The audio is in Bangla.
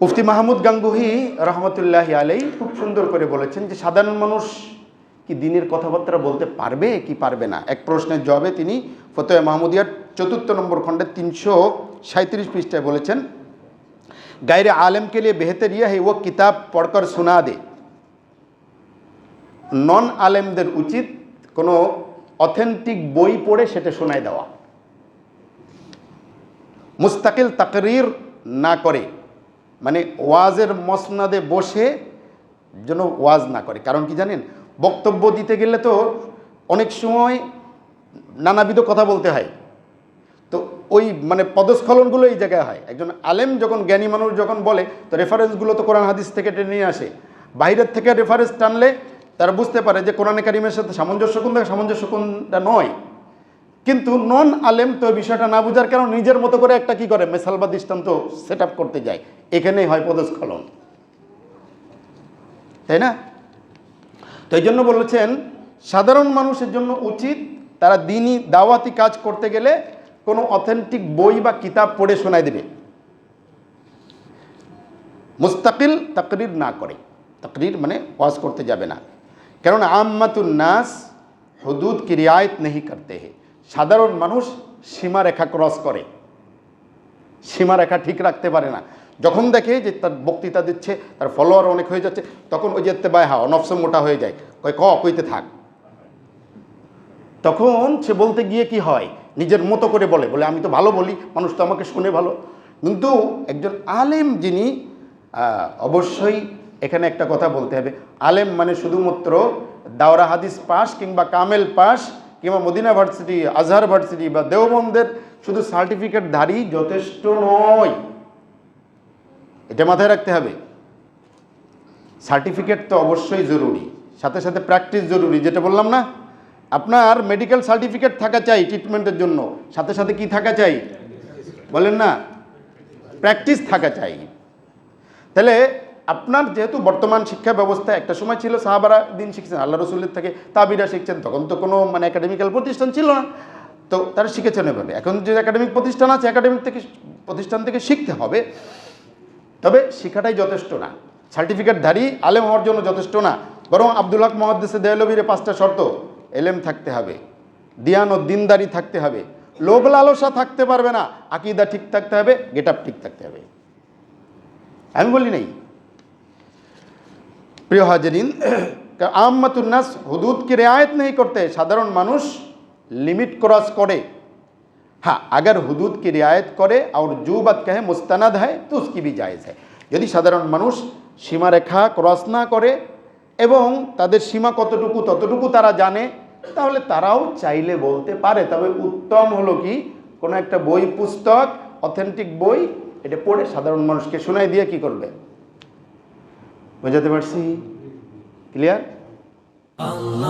মুফতি মাহমুদ গাঙ্গুহি রহমতুল্লাহ আলাই খুব সুন্দর করে বলেছেন যে সাধারণ মানুষ কি দিনের কথাবার্তা বলতে পারবে কি পারবে না এক প্রশ্নের জবাবে তিনি ফতোয়া মাহমুদিয়ার চতুর্থ নম্বর খণ্ডে তিনশো সাঁত্রিশ পৃষ্ঠায় বলেছেন গায়রে आलम के लिए बेहतर यह है वो किताब पढ़कर सुना दे নন আলেমদের উচিত কোনো অথেন্টিক বই পড়ে সেটা শোনায় দেওয়া মুস্তাকিল তাকরির না করে মানে ওয়াজের মসনাদে বসে যেন ওয়াজ না করে। কারণ কি জানেন? বক্তব্য দিতে গেলে তো অনেক সময় নানাবিধ কথা বলতে হয়। তো ওই মানে পদস্খলনগুলো এই জায়গায় হয়। একজন আলেম যখন জ্ঞানী মানুষ যখন বলে, তো রেফারেন্সগুলো তো কোরআন হাদিস থেকে টেনে নিয়ে আসে। বাইরের থেকে রেফারেন্স টানলে তারা বুঝতে পারে যে কোরআনে কারিমের সাথে সামঞ্জস্য কোনটা সামঞ্জস্য নয়। কিন্তু নন আলেম তো বিষয়টা না বুঝার কারণ নিজের মতো করে একটা কি করে? মেসাল বা দৃষ্টান্ত সেট করতে যায়। এখানেই হয় পদস্খলন তাই না? তো এই জন্য বলেছেন, সাধারণ মানুষের জন্য উচিত তারা দিনই দাওয়াতি কাজ করতে গেলে কোনো অথেন্টিক বই বা কিতাব পড়ে শোনায় দেবে। মুস্তাকিল তাকরির না করে। তাকরির মানে ওয়াজ করতে যাবে না। কারণ আম্মাতুন নাস হদুদ কি রিয়ায়ত নেই করতে হে। সাধারণ মানুষ সীমারেখা ক্রস করে। সীমারেখা ঠিক রাখতে পারে না। যখন দেখে যে তার বক্তৃতা দিচ্ছে, তার ফলোয়ার অনেক হয়ে যাচ্ছে, তখন ওই যেতে বায় হা অনফস মোটা হয়ে যায়। কয়, ক, কইতে থাক। তখন সে বলতে গিয়ে কি হয়? নিজের মতো করে বলে বলে, আমি তো ভালো বলি, মানুষ তো আমাকে শুনে ভালো। কিন্তু একজন আলেম যিনি অবশ্যই এখানে একটা কথা বলতে হবে। আলেম মানে শুধুমাত্র দাওরা হাদিস পাস কিংবা কামেল পাস কিংবা মদিনা ভার্সিটি, আজহার ভার্সিটি বা দেওবন্দের শুধু সার্টিফিকেট ধারী যথেষ্ট নয়। এটা মাথায় রাখতে হবে। সার্টিফিকেট তো অবশ্যই জরুরি, সাথে সাথে প্র্যাকটিস জরুরি, যেটা বললাম না? আপনার মেডিকেল সার্টিফিকেট থাকা চাই ট্রিটমেন্টের জন্য, সাথে সাথে কি থাকা চাই? বলেন না প্র্যাকটিস থাকা চাই। তাহলে আপনার যেহেতু বর্তমান শিক্ষা ব্যবস্থা, একটা সময় ছিল সাহাবারা দিন শিখছেন, আল্লাহ রসুলের থেকে তাবিরা শিখছেন, তখন তো কোনো মানে একাডেমিক্যাল প্রতিষ্ঠান ছিল না। তো তারা শিখেছেন এভাবে। এখন যে একাডেমিক প্রতিষ্ঠান আছে একাডেমিক থেকে প্রতিষ্ঠান থেকে শিখতে হবে। তবে শিক্ষাটাই যথেষ্ট না। সার্টিফিকেটধারী আলেম হওয়ার জন্য যথেষ্ট না। বরং আব্দুল হক মহাদ্দেশে দেয়লবিরে পাঁচটা শর্ত, এলেম থাকতে হবে, দিয়ান ও দিনদারি থাকতে হবে, লোভ লালসা থাকতে পারবে না, আকিদা ঠিক থাকতে হবে গেট ঠিক থাকতে হবে। আমি বলি নাই। প্রিয় হাজরিন আম্মাতুন্নাস হুদুদকে রেয়ায়ত নেই করতে সাধারণ মানুষ লিমিট ক্রস করে। हाँ अगर हुदूद की रियायत करे और जो बात कहे मुस्तनद है तो उसकी भी जायज़ है যদি সাধারণ মানুষ সীমারেখা ক্রস না করে এবং তাদের সীমা কতটুকু ততটুকু তারা জানে তাহলে তারাও চাইলে বলতে পারে তবে উত্তম হলো কি কোনো একটা বই পুস্তক অথেন্টিক বই এটা পড়ে সাধারণ মানুষকে শোনাই দিয়ে কি করবে বোঝাতে পারছি ক্লিয়ার Allah